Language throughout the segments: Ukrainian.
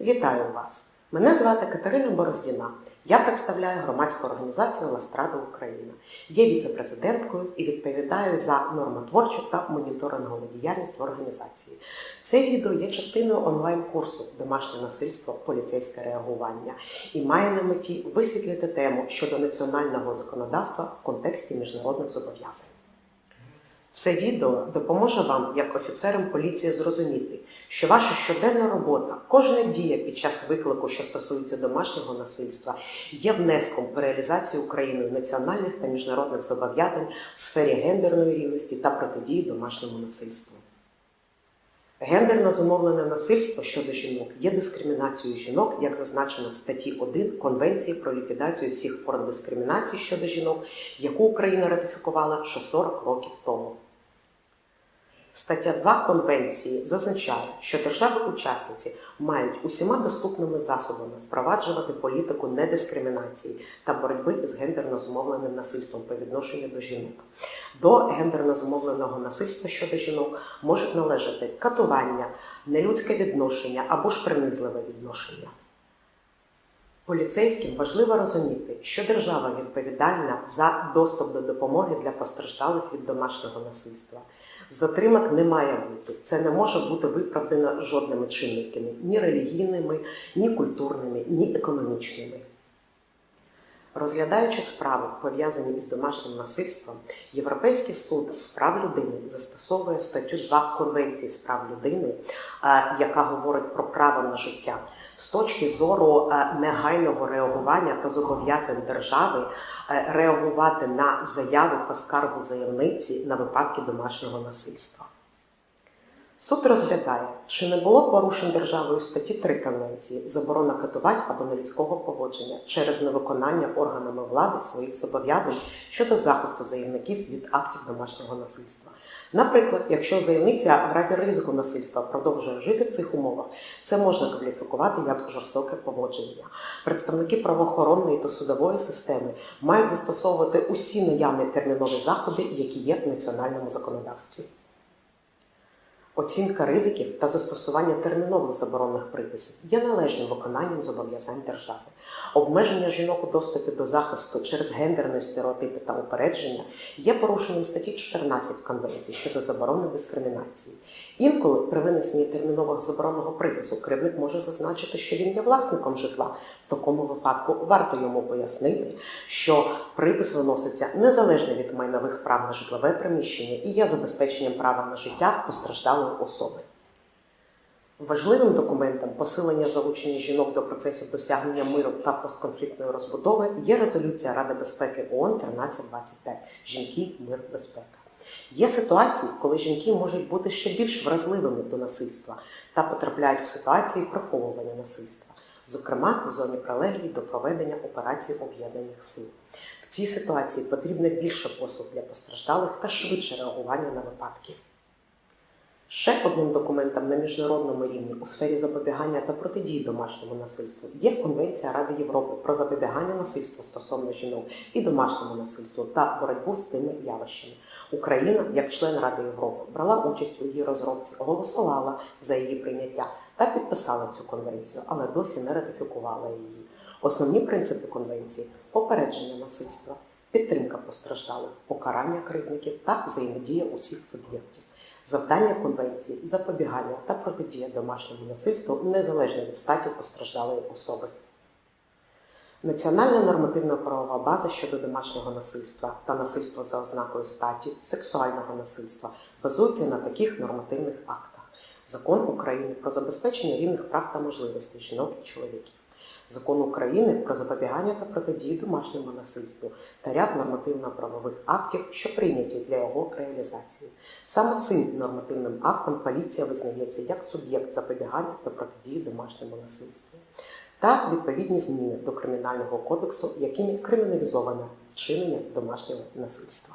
Вітаю вас! Мене звати Катерина Бороздіна. Я представляю громадську організацію Ластрада Україна. Є віце-президенткою і відповідаю за нормотворчу та моніторингову діяльність в організації. Це відео є частиною онлайн-курсу Домашнє насильство, поліцейське реагування і має на меті висвітлити тему щодо національного законодавства в контексті міжнародних зобов'язань. Це відео допоможе вам, як офіцерам поліції, зрозуміти, що ваша щоденна робота, кожна дія під час виклику, що стосується домашнього насильства, є внеском в реалізацію Україною національних та міжнародних зобов'язань в сфері гендерної рівності та протидії домашньому насильству. Гендерно зумовлене насильство щодо жінок є дискримінацією жінок, як зазначено в статті 1 Конвенції про ліквідацію всіх форм дискримінації щодо жінок, яку Україна ратифікувала ще 40 років тому. Стаття 2 Конвенції зазначає, що держави-учасниці мають усіма доступними засобами впроваджувати політику недискримінації та боротьби з гендерно зумовленим насильством по відношенню до жінок. До гендерно зумовленого насильства щодо жінок можуть належати катування, нелюдське відношення або ж принизливе відношення. Поліцейським важливо розуміти, що держава відповідальна за доступ до допомоги для постраждалих від домашнього насильства. Затримок не має бути. Це не може бути виправдано жодними чинниками ні релігійними, ні культурними, ні економічними. Розглядаючи справи, пов'язані із домашнім насильством, Європейський суд з прав людини застосовує статтю 2 Конвенції з прав людини, е, яка говорить про право на життя, з точки зору е, негайного реагування та зобов'язань держави е, реагувати на заяву та скаргу заявниці на випадки домашнього насильства. Суд розглядає, чи не було порушень державою статті 3 Конвенції заборона катувань або нелюдського поводження через невиконання органами влади своїх зобов'язань щодо захисту заявників від актів домашнього насильства. Наприклад, якщо заявниця в разі ризику насильства продовжує жити в цих умовах, це можна кваліфікувати як жорстоке поводження. Представники правоохоронної та судової системи мають застосовувати усі наявні термінові заходи, які є в національному законодавстві. Оцінка ризиків та застосування термінових заборонних приписів є належним виконанням зобов'язань держави. Обмеження жінок у доступі до захисту через гендерні стереотипи та упередження є порушенням статті 14 Конвенції щодо заборони дискримінації. Інколи при винесенні термінового заборонного припису керівник може зазначити, що він є власником житла. В такому випадку варто йому пояснити, що припис виноситься незалежно від майнових прав на житлове приміщення і є забезпеченням права на життя постраждалої особи. Важливим документом посилення залучення жінок до процесів досягнення миру та постконфліктної розбудови є резолюція Ради безпеки ООН 1325 Жінки, мир, безпека. Є ситуації, коли жінки можуть бути ще більш вразливими до насильства та потрапляють в ситуації приховування насильства, зокрема в зоні прилеглій до проведення операцій об'єднаних сил. В цій ситуації потрібно більше послуг для постраждалих та швидше реагування на випадки. Ще одним документом на міжнародному рівні у сфері запобігання та протидії домашньому насильству є Конвенція Ради Європи про запобігання насильству стосовно жінок і домашньому насильству та боротьбу з тими явищами. Україна, як член Ради Європи, брала участь у її розробці, голосувала за її прийняття та підписала цю конвенцію, але досі не ратифікувала її. Основні принципи конвенції попередження насильства, підтримка постраждалих, покарання кривдників та взаємодія усіх суб'єктів. Завдання конвенції запобігання та протидія домашньому насильству незалежно від статі постраждалої особи. Національна нормативна правова база щодо домашнього насильства та насильства за ознакою статі, сексуального насильства базується на таких нормативних актах: Закон України про забезпечення рівних прав та можливостей жінок і чоловіків, Закон України про запобігання та протидію домашньому насильству та ряд нормативно-правових актів, що прийняті для його реалізації. Саме цим нормативним актом поліція визнається як суб'єкт запобігання та протидії домашньому насильству та відповідні зміни до Кримінального кодексу, якими криміналізовано вчинення домашнього насильства.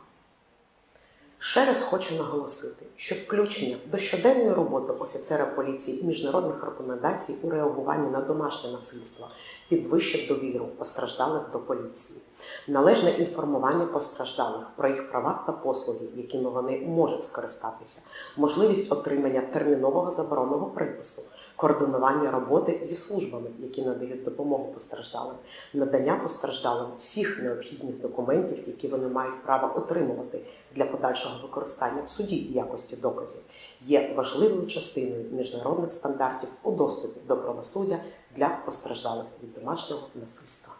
Ще раз хочу наголосити, що включення до щоденної роботи офіцера поліції міжнародних рекомендацій у реагуванні на домашнє насильство підвищить довіру постраждалих до поліції, належне інформування постраждалих про їх права та послуги, якими вони можуть скористатися, можливість отримання термінового заборонного припису, координування роботи зі службами, які надають допомогу постраждалим, надання постраждалим всіх необхідних документів, які вони мають право отримувати для подальшого використання в суді якості доказів, є важливою частиною міжнародних стандартів у доступі до правосуддя для постраждалих від домашнього насильства.